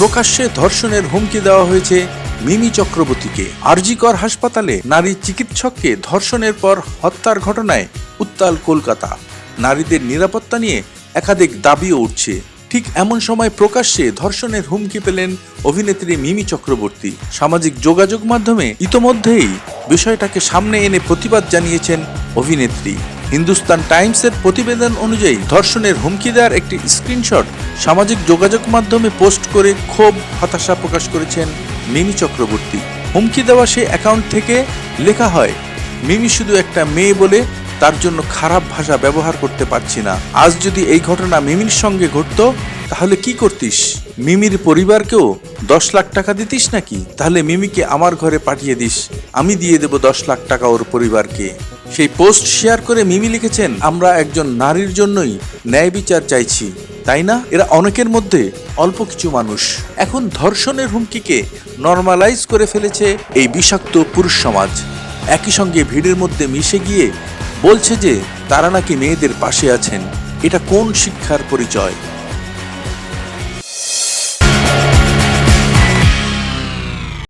প্রকাশ্যে ধর্ষণের হুমকি দেওয়া হয়েছে মিমি চক্রবর্তীকে। আরজিকর হাসপাতালে নারী চিকিৎসককে ধর্ষণের পর হত্যার ঘটনায় উত্তাল কলকাতা। নারীদের নিরাপত্তা নিয়ে একাধিক দাবিও উঠছে। ঠিক এমন সময় প্রকাশ্যে ধর্ষণের হুমকি পেলেন অভিনেত্রী মিমি চক্রবর্তী। সামাজিক যোগাযোগ মাধ্যমে ইতোমধ্যেই বিষয়টাকে সামনে এনে প্রতিবাদ জানিয়েছেন অভিনেত্রী। হিন্দুস্তান টাইমসের প্রতিবেদন অনুযায়ী ধর্ষণের হুমকি দেওয়ার একটি স্ক্রিনশট সামাজিক যোগাযোগ মাধ্যমে পোস্ট করে ক্ষোভ, হতাশা প্রকাশ করেছেন মিমি চক্রবর্তী। হুমকি দেওয়া সেই অ্যাকাউন্ট থেকে লেখা হয়, মিমি শুধু একটা মেয়ে বলে তার জন্য খারাপ ভাষা ব্যবহার করতে পারছি না। আজ যদি এই ঘটনা মিমির সঙ্গে ঘটতো, তাহলে কি করতিস? মিমির পরিবারকেও দশ লাখ টাকা দিতিস নাকি? তাহলে মিমিকে আমার ঘরে পাঠিয়ে দিস। আমি দিয়ে দেব দশ লাখ টাকা ওর পরিবারকে। সেই পোস্ট শেয়ার করে মিমি লিখেছেন, আমরা একজন নারীর জন্যই ন্যায় বিচার চাইছি। তাই না? এরা অনেকের মধ্যে অল্প কিছু মানুষ। এখন ধর্ষণের হুমকিকে নর্মালাইজ করে ফেলেছে এই বিষাক্ত পুরুষ সমাজ। একই সঙ্গে ভিড়ের মধ্যে মিশে গিয়ে বলছে যে, তারা নাকি মেয়েদের পাশে আছেন। এটা কোন শিক্ষার পরিচয়?